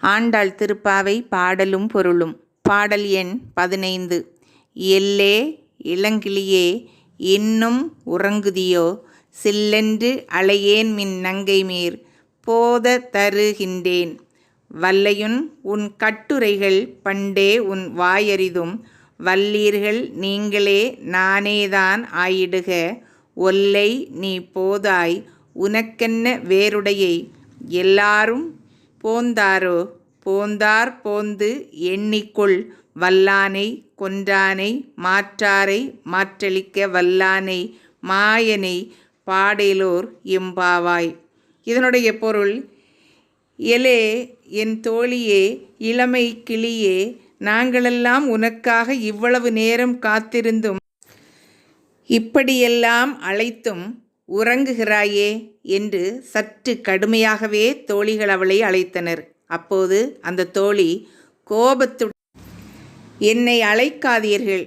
ஆண்டாள் திருப்பாவை பாடலும் பொருளும். பாடல் எண் பதினைந்து. எல்லே இளங்கிளியே இன்னும் உறங்குதியோ? சில்லென்று அலையேன் மின் நங்கை நங்கைமீர் போத தருகின்றேன். வல்லையுன் உன் கட்டுரைகள் பண்டே உன் வாயறிதும். வல்லீர்கள் நீங்களே நானேதான் ஆயிடுக. ஒல்லை நீ போதாய் உனக்கென்ன வேறுடையை எல்லாரும் போந்தாரோ? போந்தார் போந்து எண்ணிக்கொள். வல்லானை கொன்றானை மாற்றாரை மாற்றளிக்க வல்லானை மாயனை பாடேலோர் எம்பாவாய். இதனுடைய பொருள் எலே என் தோழியே இளமை கிளியே நாங்களெல்லாம் உனக்காக இவ்வளவு நேரம் காத்திருந்தும் இப்படியெல்லாம் அழைத்தும் உறங்குகிறாயே என்று சற்று கடுமையாகவே தோழிகள் அவளை அழைத்தனர். அப்போது அந்த தோழி கோபத்துடன் என்னை அழைக்காதீர்கள்.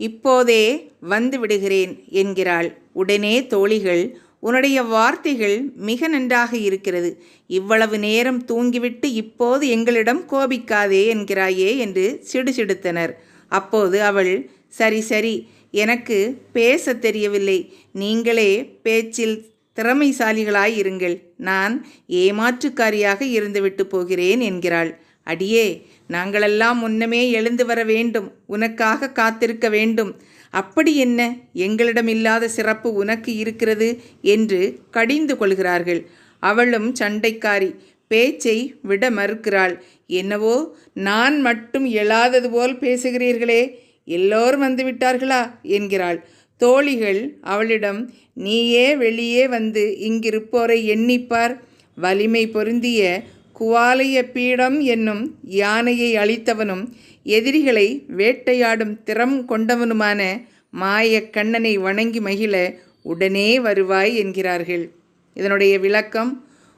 இப்போதே வந்து விடுகிறேன் என்கிறாள். உடனே தோழிகள் உன்னுடைய வார்த்தைகள் மிக நன்றாக இருக்கிறது. இவ்வளவு நேரம் தூங்கிவிட்டு இப்போது எங்களிடம் கோபிக்காதே என்கிறாயே என்று சிடுசிடுத்தனர். அப்போது அவள் சரி சரி. எனக்கு பேச தெரியவில்லை. நீங்களே பேச்சில் திறமைசாலிகளாய் இருங்கள். நான் ஏமாற்றுக்காரியாக இருந்துவிட்டு போகிறேன் என்கிறாள். அடியே நாங்களெல்லாம் முன்னமே எழுந்து வர வேண்டும். உனக்காக காத்திருக்க வேண்டும். அப்படி என்ன? எங்களிடம் இல்லாத சிறப்பு உனக்கு இருக்கிறது என்று கடிந்து கொள்கிறார்கள். அவளும் சண்டைக்காரி. பேச்சை விட மறுக்கிறாள். என்னவோ நான் மட்டும் எழாதது போல் பேசுகிறீர்களே. எல்லோரும் வந்து விட்டார்களா? என்கிறாள். தோழிகள் அவளிடம் நீயே வெளியே வந்து இங்கிருப்போரை எண்ணிப்பார். வலிமை பொருந்திய குவாலய பீடம் என்னும் யானையை அழித்தவனும் எதிரிகளை வேட்டையாடும் திறம் கொண்டவனுமான மாயக்கண்ணனை வணங்கி மகிழ உடனே வருவாய் என்கிறார்கள். இதனுடைய விளக்கம்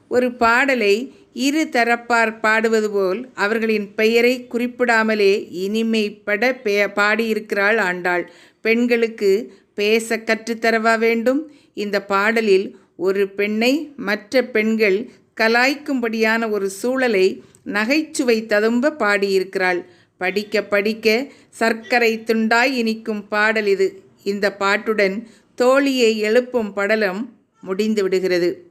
ஒரு பாடலை இரு தரப்பார் பாடுவது போல் அவர்களின் பெயரை குறிப்பிடாமலே இனிமைப்பட பே பாடியிருக்கிறாள் ஆண்டாள். பெண்களுக்கு பேச கற்றுத்தரவா வேண்டும்? இந்த பாடலில் ஒரு பெண்ணை மற்ற பெண்கள் கலாய்க்கும்படியான ஒரு சூழலை நகைச்சுவை ததும்ப பாடியிருக்கிறாள். படிக்க படிக்க சர்க்கரை துண்டாய் இனிக்கும் பாடல் இது. இந்த பாட்டுடன் தோழியை எழுப்பும் படலம் முடிந்து விடுகிறது.